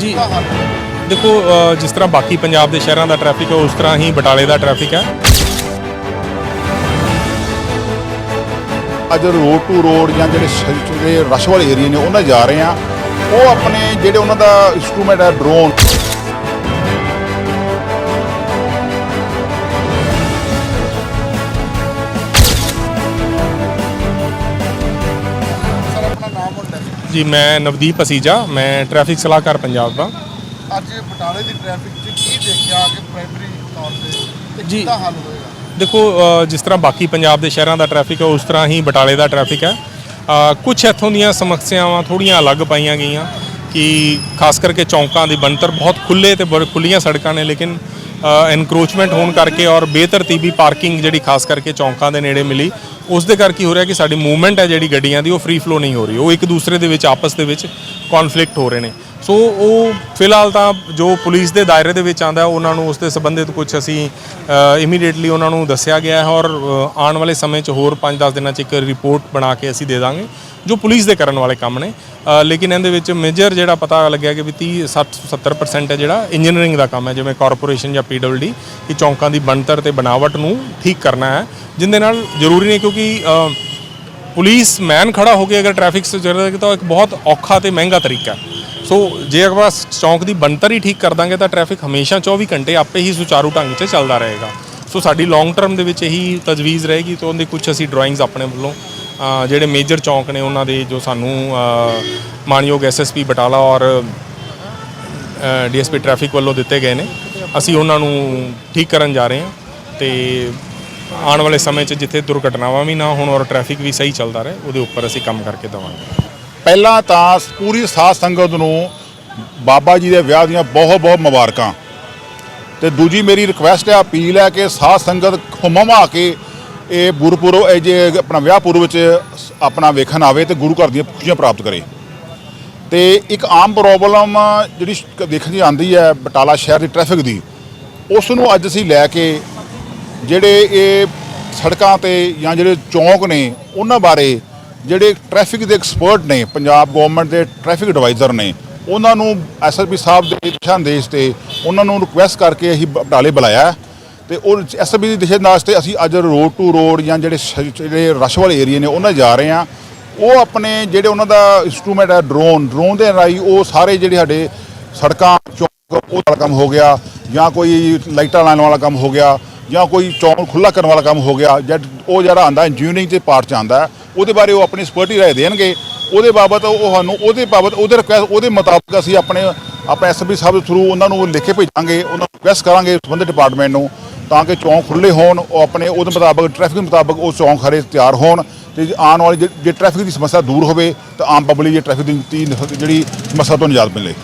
ਜੀ। ਦੇਖੋ ਜਿਸ ਤਰ੍ਹਾਂ ਬਾਕੀ ਪੰਜਾਬ ਦੇ ਸ਼ਹਿਰਾਂ ਦਾ ਟ੍ਰੈਫਿਕ ਹੈ ਉਸ ਤਰ੍ਹਾਂ ਹੀ ਬਟਾਲੇ ਦਾ ਟ੍ਰੈਫਿਕ ਹੈ। ਅੱਜ ਰੋਡ ਟੂ ਰੋਡ ਜਾਂ ਜਿਹੜੇ ਜਿਹੜੇ ਰਸ਼ ਵਾਲੇ ਏਰੀਆ ਨੇ ਉਹਨਾਂ ਜਾ ਰਹੇ ਆ। ਉਹ ਆਪਣੇ ਜਿਹੜੇ ਉਹਨਾਂ ਦਾ ਇਨਸਟਰੂਮੈਂਟ ਹੈ ਡਰੋਨ ਜੀ ਮੈਂ ਨਵਦੀਪ ਅਸੀਜਾ ਮੈਂ ਟ੍ਰੈਫਿਕ ਸਲਾਹਕਾਰ ਪੰਜਾਬ ਦਾ। ਅੱਜ ਬਟਾਲੇ ਦੀ ਟ੍ਰੈਫਿਕ 'ਚ ਕੀ ਦੇਖਿਆ ਕਿ ਪ੍ਰਾਇਮਰੀ ਤੌਰ ਤੇ ਜੀ। ਕਿੱਦਾਂ ਹੱਲ ਹੋਏਗਾ? ਦੇਖੋ ਜਿਸ ਤਰ੍ਹਾਂ ਬਾਕੀ ਪੰਜਾਬ ਦੇ ਸ਼ਹਿਰਾਂ ਦਾ ਟ੍ਰੈਫਿਕ ਹੈ ਉਸ ਤਰ੍ਹਾਂ ਹੀ ਬਟਾਲੇ ਦਾ ਟ੍ਰੈਫਿਕ ਹੈ। ਕੁਝ ਇੱਥੋਂ ਦੀਆਂ ਸਮੱਸਿਆਵਾਂ ਥੋੜੀਆਂ ਅਲੱਗ ਪਾਈਆਂ ਗਈਆਂ ਕਿ ਖਾਸ ਕਰਕੇ ਚੌਂਕਾਂ ਦੀ ਬਣਤਰ ਬਹੁਤ ਖੁੱਲੇ ਤੇ ਖੁੱਲੀਆਂ ਸੜਕਾਂ ਨੇ ਲੇਕਿਨ ਐਨਕਰੋਚਮੈਂਟ ਹੋਣ ਕਰਕੇ ਔਰ ਬੇਤਰਤੀਬੀ ਪਾਰਕਿੰਗ ਜਿਹੜੀ ਖਾਸ ਕਰਕੇ ਚੌਂਕਾਂ ਦੇ ਨੇੜੇ ਮਿਲੀ ਉਸ ਦੇ ਕਰਕੇ ਹੋ ਰਿਹਾ ਕਿ ਸਾਡੀ ਮੂਵਮੈਂਟ ਹੈ ਜਿਹੜੀ ਗੱਡੀਆਂ ਦੀ, ਉਹ ਫ੍ਰੀ ਫਲੋ ਨਹੀਂ ਹੋ ਰਹੀ। ਉਹ ਇੱਕ ਦੂਸਰੇ ਦੇ ਵਿੱਚ, ਆਪਸ ਦੇ ਵਿੱਚ ਕਨਫਲਿਕਟ ਹੋ ਰਹੇ ਨੇ। ਸੋ ਉਹ ਫਿਲਹਾਲ ਤਾਂ ਜੋ ਪੁਲਿਸ ਦੇ ਦਾਇਰੇ ਦੇ ਵਿੱਚ ਆਂਦਾ ਉਹਨਾਂ ਨੂੰ ਉਸ ਦੇ ਸੰਬੰਧਿਤ ਕੁਝ ਅਸੀਂ ਇਮੀਡੀਏਟਲੀ ਉਹਨਾਂ ਨੂੰ ਦੱਸਿਆ ਗਿਆ ਹੈ ਔਰ ਆਉਣ ਵਾਲੇ ਸਮੇਂ 'ਚ ਹੋਰ 5-10 ਦਿਨਾਂ 'ਚ ਇੱਕ ਰਿਪੋਰਟ ਬਣਾ ਕੇ ਅਸੀਂ ਦੇ ਦਾਂਗੇ, ਜੋ ਪੁਲਿਸ ਦੇ ਕਰਨ ਵਾਲੇ ਕੰਮ ਨੇ। ਲੇਕਿਨ ਇਹਦੇ ਵਿੱਚ ਮੇਜਰ ਜਿਹੜਾ ਪਤਾ ਲੱਗਿਆ ਕਿ ਵੀ 30 60 70% ਹੈ ਜਿਹੜਾ ਇੰਜੀਨੀਅਰਿੰਗ ਦਾ ਕੰਮ ਹੈ, ਜਿਵੇਂ ਕਾਰਪੋਰੇਸ਼ਨ ਜਾਂ ਪੀਡਬਲਡੀ ਇਹ ਚੌਂਕਾਂ ਦੀ ਬਣਤਰ ਤੇ ਬਣਾਵਟ ਨੂੰ ਠੀਕ ਕਰਨਾ ਹੈ, ਜਿੰਦੇ ਨਾਲ ਜ਼ਰੂਰੀ ਨਹੀਂ ਕਿਉਂਕਿ ਪੁਲਿਸ ਮੈਨ ਖੜਾ ਹੋ ਕੇ ਅਗਰ ਟ੍ਰੈਫਿਕ ਸੁਚਾਰੂ ਤਾਂ ਇੱਕ ਬਹੁਤ ਔਖਾ ਤੇ ਮਹਿੰਗਾ ਤਰੀਕਾ ਹੈ। ਸੋ ਜੇ ਆਪਾਂ ਚੌਂਕ ਦੀ ਬਣਤਰ ਹੀ ਠੀਕ ਕਰ ਦਾਂਗੇ ਤਾਂ ਟ੍ਰੈਫਿਕ ਹਮੇਸ਼ਾ 24 ਘੰਟੇ ਆਪੇ ਹੀ ਸੁਚਾਰੂ ਢੰਗ 'ਚ ਚੱਲਦਾ ਰਹੇਗਾ। ਸੋ ਸਾਡੀ ਲੌਂਗ ਟਰਮ ਦੇ ਵਿੱਚ ਇਹੀ ਤਜਵੀਜ਼ ਰਹੇਗੀ ਤੋਂ ਉਹਦੇ ਕੁਝ ਅਸੀਂ ਡਰਾਇੰਗਸ ਆਪਣੇ ਵੱਲੋਂ ਜਿਹੜੇ ਮੇਜਰ ਚੌਂਕ ਨੇ ਉਹਨਾਂ ਦੇ ਜੋ ਸਾਨੂੰ ਅ, ਮਾਨਯੋਗ ਐਸਐਸਪੀ ਬਟਾਲਾ ਔਰ ਡੀਐਸਪੀ ਟ੍ਰੈਫਿਕ ਵੱਲੋਂ ਦਿੱਤੇ ਗਏ ਨੇ। ਅਸੀਂ ਉਹਨਾਂ ਨੂੰ ਠੀਕ ਕਰਨ ਜਾ ਰਹੇ ਹਾਂ ਤੇ ਆਉਣ ਵਾਲੇ ਸਮੇਂ 'ਚ ਜਿੱਥੇ ਦੁਰਘਟਨਾਵਾਂ ਵੀ ਨਾ ਹੋਣ ਔਰ ਟ੍ਰੈਫਿਕ ਵੀ ਸਹੀ ਚੱਲਦਾ ਰਹੇ ਉਹਦੇ ਉੱਪਰ ਅਸੀਂ ਕੰਮ ਕਰਕੇ ਦੇਵਾਂਗੇ। ਪਹਿਲਾਂ ਤਾਂ ਪੂਰੀ ਸਾਧ ਸੰਗਤ ਨੂੰ ਬਾਬਾ ਜੀ ਦੇ ਵਿਆਹ ਦੀਆਂ ਬਹੁਤ ਬਹੁਤ ਮੁਬਾਰਕਾਂ। ਤੇ ਦੂਜੀ ਮੇਰੀ ਰਿਕੁਐਸਟ ਹੈ ਅਪੀਲ ਹੈ ਕਿ ਸਾਧ ਸੰਗਤ ਖੁਮਮਾ ਕੇ ਇਹ ਗੁਰਪੁਰਬ, ਇਹ ਜੇ ਆਪਣਾ ਵਿਆਹ ਪੁਰਬ ਵਿੱਚ ਆਪਣਾ ਵੇਖਣ ਆਵੇ ਤੇ ਗੁਰੂ ਘਰ ਦੀਆਂ ਖੁਸ਼ੀਆਂ ਪ੍ਰਾਪਤ ਕਰੇ। ਤੇ ਇੱਕ ਆਮ ਪ੍ਰੋਬਲਮ ਜਿਹੜੀ ਦੇਖਣ ਦੀ ਆਉਂਦੀ ਹੈ ਬਟਾਲਾ ਸ਼ਹਿਰ ਦੀ ਟ੍ਰੈਫਿਕ ਦੀ, ਉਸ ਨੂੰ ਅੱਜ ਅਸੀਂ ਲੈ ਕੇ ਜਿਹੜੇ ਇਹ ਸੜਕਾਂ ਤੇ ਜਾਂ ਜਿਹੜੇ ਚੌਂਕ ਨੇ, ਉਹਨਾਂ ਬਾਰੇ ਜਿਹੜੇ ਟ੍ਰੈਫਿਕ ਦੇ ਐਕਸਪਰਟ ਨੇ, ਪੰਜਾਬ ਗਵਰਨਮੈਂਟ ਦੇ ਟ੍ਰੈਫਿਕ ਐਡਵਾਈਜ਼ਰ ਨੇ, ਉਹਨਾਂ ਨੂੰ ਐਸਐਸਪੀ ਸਾਹਿਬ ਦੇ ਦਿਸ਼ਾ ਨਿਰਦੇਸ਼ ਤੇ ਉਹਨਾਂ ਨੂੰ ਰਿਕੁਐਸਟ ਕਰਕੇ ਅਸੀਂ ਬਟਾਲੇ ਬੁਲਾਇਆ ਹੈ। ਤੇ ਉਹ ਐਸਐਸਪੀ ਦੇ ਦਿਸ਼ਾ ਨਿਰਦੇਸ਼ ਤੇ ਅਸੀਂ ਅੱਜ ਰੋਡ ਟੂ ਰੋਡ ਜਾਂ ਜਿਹੜੇ ਜਿਹੜੇ ਰਸ਼ ਵਾਲੇ ਏਰੀਆ ਨੇ, ਉਹਨਾਂ ਜਾ ਰਹੇ ਹਾਂ। ਉਹ ਆਪਣੇ ਜਿਹੜੇ ਉਹਨਾਂ ਦਾ ਇਨਸਟਰੂਮੈਂਟ ਹੈ ਡਰੋਨ ਡਰੋਨ ਦੇ ਰਾਹੀਂ ਉਹ ਸਾਰੇ ਜਿਹੜੇ ਸਾਡੇ ਸੜਕਾਂ, ਚੌਂਕ, ਉਹ ਵਾਲਾ ਕੰਮ ਹੋ ਗਿਆ, ਜਾਂ ਕੋਈ ਲਾਈਟਾਂ ਲਾਉਣ ਵਾਲਾ ਕੰਮ ਹੋ ਗਿਆ, ਜਾਂ ਕੋਈ ਚੌਂਕ ਖੁੱਲਾ ਕਰਨ ਵਾਲਾ ਕੰਮ ਹੋ ਗਿਆ, ਜਾਂ ਉਹ ਜਿਹੜਾ ਆਂਦਾ ਇੰਜੀਨੀਅਰਿੰਗ ਦੇ ਪਾਰਟ ਚ ਆਂਦਾ ਉਹਦੇ ਬਾਰੇ ਉਹ ਆਪਣੀ ਸਪੋਰਟੀ ਰਾਏ ਦੇਣਗੇ। ਉਹਦੇ ਬਾਬਤ ਉਹ ਸਾਨੂੰ ਉਹਦੇ ਬਾਬਤ ਉਹਦੇ ਰਿਕੁਐਸਟ ਉਹਦੇ ਮੁਤਾਬਕ ਅਸੀਂ ਆਪਣੇ ਆਪਣੇ ਐਸਪੀ ਸਾਹਿਬ ਦੇ ਥਰੂ ਉਹਨਾਂ ਨੂੰ ਲਿਖ ਕੇ ਭੇਜਾਂਗੇ, ਉਹਨਾਂ ਨੂੰ ਰਿਕੁਐਸਟ ਕਰਾਂਗੇ ਸੰਬੰਧਿਤ ਡਿਪਾਰਟਮੈਂਟ ਨੂੰ ਤਾਂ ਕਿ ਚੌਂਕ ਖੁੱਲੇ ਹੋਣ, ਉਹ ਆਪਣੇ ਉਹਦੇ ਮੁਤਾਬਕ ਟ੍ਰੈਫਿਕ ਮੁਤਾਬਕ ਉਹ ਚੌਂਕ ਹਰੇ ਤਿਆਰ ਹੋਣ ਤੇ ਆਉਣ ਵਾਲੀ ਜੇ- ਜੇ ਟ੍ਰੈਫਿਕ ਦੀ ਸਮੱਸਿਆ ਦੂਰ ਹੋਵੇ ਤਾਂ ਆਮ ਪਬਲਿਕ ਜੇ ਟ੍ਰੈਫਿਕ ਦੀ ਦੀ ਜਿਹੜੀ ਸਮੱਸਿਆ ਤੋਂ ਨਿਜਾਤ ਮਿਲੇ।